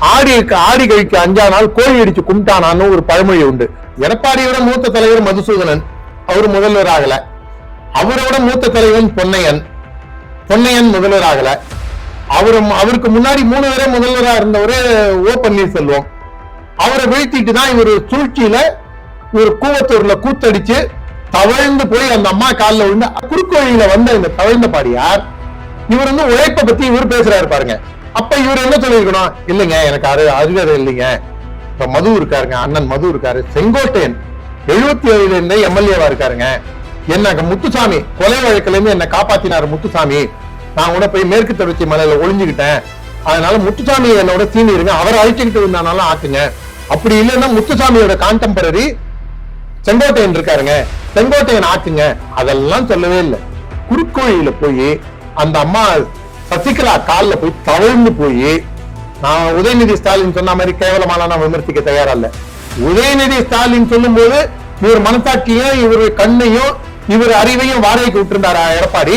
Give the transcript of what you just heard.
ஆடி ஆடி கழிக்கு அஞ்சா நாள் கோழி அடிச்சு கும்பிட்டானான்னு ஒரு பழமொழி உண்டு. எடப்பாடியோட மூத்த தலைவர் மதுசூதனன் அவர் முதல்வர் ஆகல. அவரோட மூத்த தலைவன் பொன்னையன் பொன்னையன் முதல்வர் ஆகல. அவரு அவருக்கு முன்னாடி மூணு பேரே முதல்வரா இருந்தவரு ஓ பன்னீர்செல்வம். அவரை வீழ்த்திட்டு தான் இவர் சூழ்ச்சியில ஒரு கூவத்தூர்ல கூத்தடிச்சு தவழ்ந்து போய் அந்த அம்மா கால்ல விழுந்து குறுக்கோழியில வந்த இந்த தவழ்ந்த பாடியார் இவர் வந்து உழைப்பை பத்தி இவர் பேசுறாரு பாருங்க. அப்ப இவர் என்ன சொல்லியிருக்கணும்? இல்லைங்க எனக்கு அது அருகதை இல்லைங்க. இப்ப மது இருக்காருங்க அண்ணன் மது இருக்காரு செங்கோட்டையன் எழுபத்தி ஏழுல இருந்து எம்எல்ஏவா இருக்காருங்க. என்ன முத்துசாமி கொலை வழக்குல இருந்து என்ன காப்பாத்தினாரு முத்துசாமி. நான் கூட போய் மேற்கு தொடர்ச்சி மலையில ஒளிஞ்சுக்கிட்டேன். அதனால முத்துசாமி என்னோட சீனியருங்க அவரை அழிச்சுக்கிட்டு இருந்தானாலும் ஆக்குங்க. அப்படி இல்லைன்னா முத்துசாமியோட கான்டெம்பரரி செங்கோட்டையன் இருக்காருங்க. செங்கோட்டையன் ஆக்குங்க. அதெல்லாம் சொல்லவே இல்லை. குறுக்கோழியில போய் அந்த அம்மா சசிகலா கால்ல போய் தவழ்ந்து போய் நான் உதயநிதி ஸ்டாலின் சொன்ன மாதிரி கேவலமான நான் விமர்சிக்க தயாரா இல்ல உதயநிதி ஸ்டாலின் சொல்லும் போது இவர் மனசாட்சியும் இவர் கண்ணையும் இவர் அறிவையும் வாடகைக்கு விட்டுருந்தாரா எடப்பாடி?